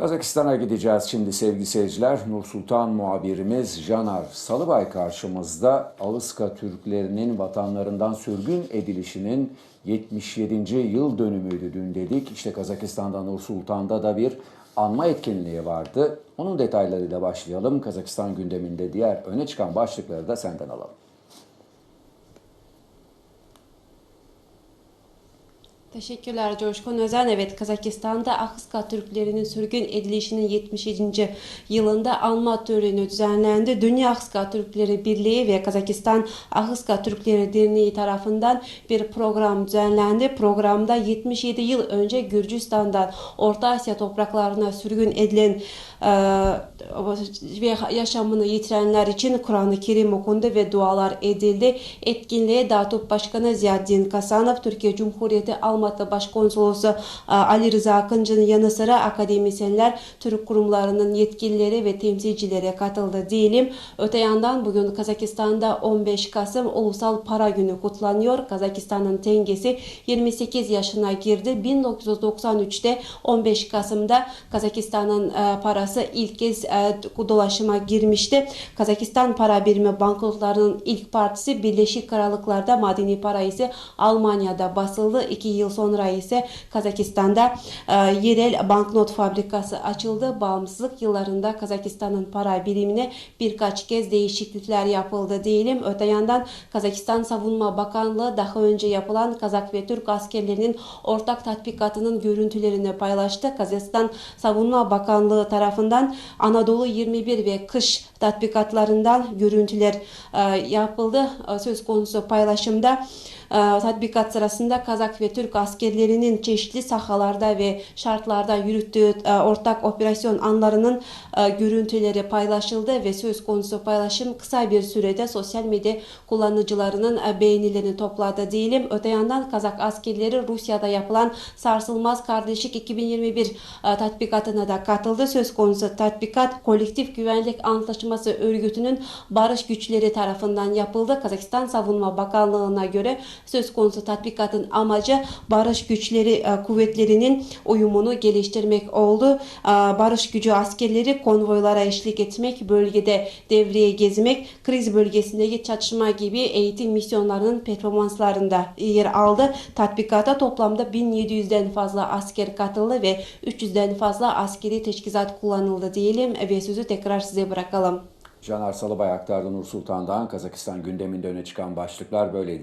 Kazakistan'a gideceğiz şimdi sevgili seyirciler. Nur Sultan muhabirimiz Canar Salıbay karşımızda Alıska Türklerinin vatanlarından sürgün edilişinin 77. yıl dönümüydü dün dedik. İşte Kazakistan'da Nur Sultan'da da bir anma etkinliği vardı. Onun detaylarıyla başlayalım. Kazakistan gündeminde diğer öne çıkan başlıkları da senden alalım. Teşekkürler Coşkun Özen. Evet Kazakistan'da Ahıska Türklerinin sürgün edilişinin 77. yılında anma töreni düzenlendi. Dünya Ahıska Türkleri Birliği ve Kazakistan Ahıska Türkleri Derneği tarafından bir program düzenlendi. Programda 77 yıl önce Gürcistan'dan Orta Asya topraklarına sürgün edilen e, ve yaşamını yitirenler için Kur'an-ı Kerim okundu ve dualar edildi. Etkinliğe DATOP Başkanı Ziyaddin Kasanov, Türkiye Cumhuriyeti Almatı Başkonsolosu e, Ali Rıza Akıncı'nın yanı sıra akademisyenler, Türk kurumlarının yetkilileri ve temsilcileri katıldı diyelim. Öte yandan bugün Kazakistan'da 15 Kasım Ulusal Para Günü kutlanıyor. Kazakistan'ın tengesi 28 yaşına girdi. 1993'te 15 Kasım'da Kazakistan'ın e, parası ilk kez e, dolaşıma girmişti. Kazakistan para birimi banknotlarının ilk partisi Birleşik Krallıklar'da madeni para ise Almanya'da basıldı. İki yıl sonra ise Kazakistan'da e, yerel banknot fabrikası açıldı. Bağımsızlık yıllarında Kazakistan'ın para birimine birkaç kez değişiklikler yapıldı diyelim. Öte yandan Kazakistan Savunma Bakanlığı daha önce yapılan Kazak ve Türk askerlerinin ortak tatbikatının görüntülerini paylaştı. Kazakistan Savunma Bakanlığı tarafından Anadolu 21 ve kış tatbikatlarından görüntüler e, yapıldı. E, söz konusu paylaşımda e, tatbikat sırasında Kazak ve Türk askerlerinin çeşitli sahalarda ve şartlarda yürüttüğü e, ortak operasyon anlarının e, görüntüleri paylaşıldı ve söz konusu paylaşım kısa bir sürede sosyal medya kullanıcılarının e, beğenilerini topladı diyelim. Öte yandan Kazak askerleri Rusya'da yapılan Sarsılmaz Kardeşlik 2021 e, tatbikatına da katıldı. Söz konusu tatbikat Kolektif Güvenlik Antlaşması Örgütü'nün barış güçleri tarafından yapıldı. Kazakistan Savunma Bakanlığı'na göre söz konusu tatbikatın amacı barış güçleri e, kuvvetlerinin uyumunu geliştirmek oldu. E, Barış gücü askerleri konvoylara eşlik etmek, bölgede devreye gezmek, kriz bölgesindeki çatışma gibi eğitim misyonlarının performanslarında yer aldı. Tatbikata toplamda 1700'den fazla asker katıldı ve 300'den fazla askeri teçhizat kullanıldı diyelim ve sözü tekrar size bırakalım. Canar Salıbay aktardı Nur Sultan'dan Kazakistan gündeminde öne çıkan başlıklar böyleydi.